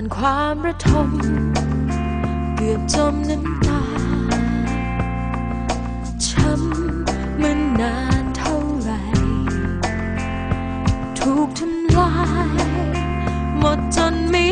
านความระทม เกือบจมน้ำตา ช้ำมันนานเท่าไหร่ถูกทำลาย หมดจนไม่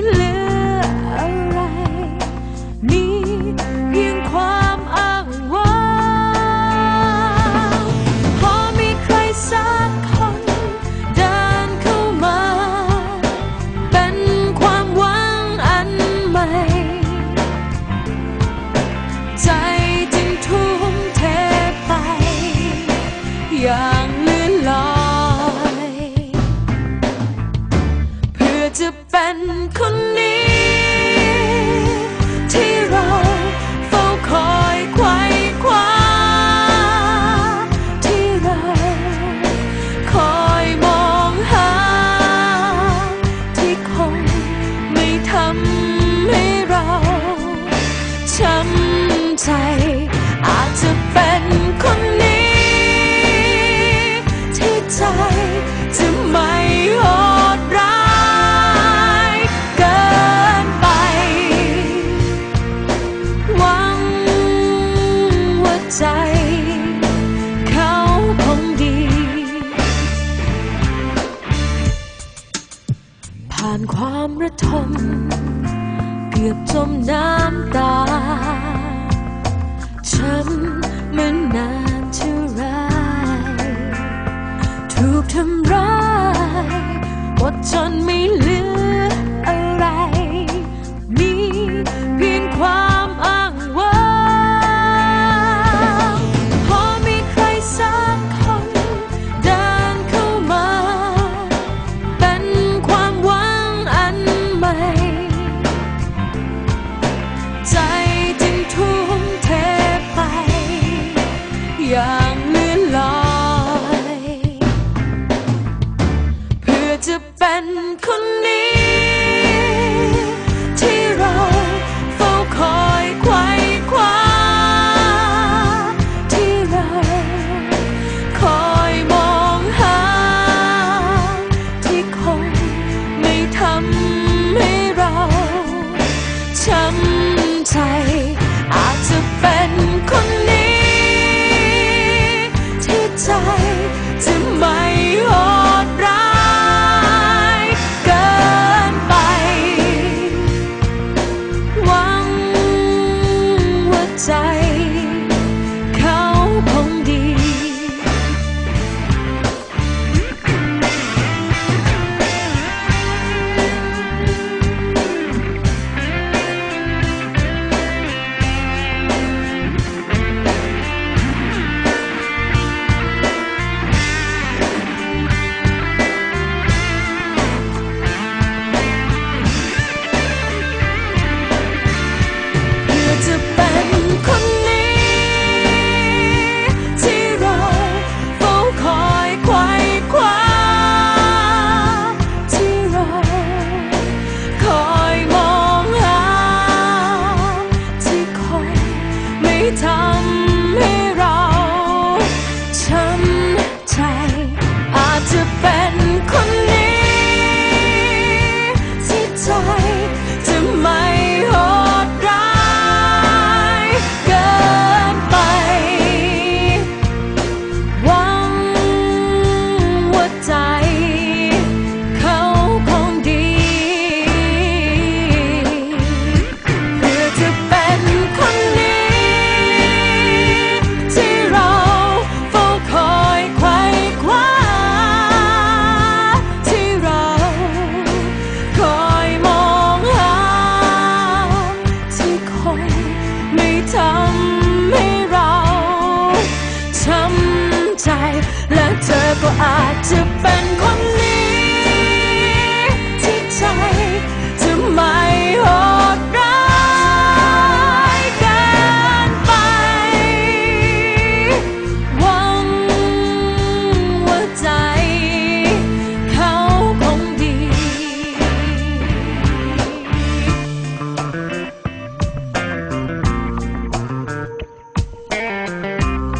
จะเป็นคนนี้ ที่เราเฝ้าคอยไขคว้าที่เราคอยมองหา ที่คงไม่ทำให้เราช้ำ ผ่านความระทม เกือบจมน้ำตา ฉันมันนานเท่าไรถูกทำร้ายหดจนไม่เหลืออะไร มีเพียงความ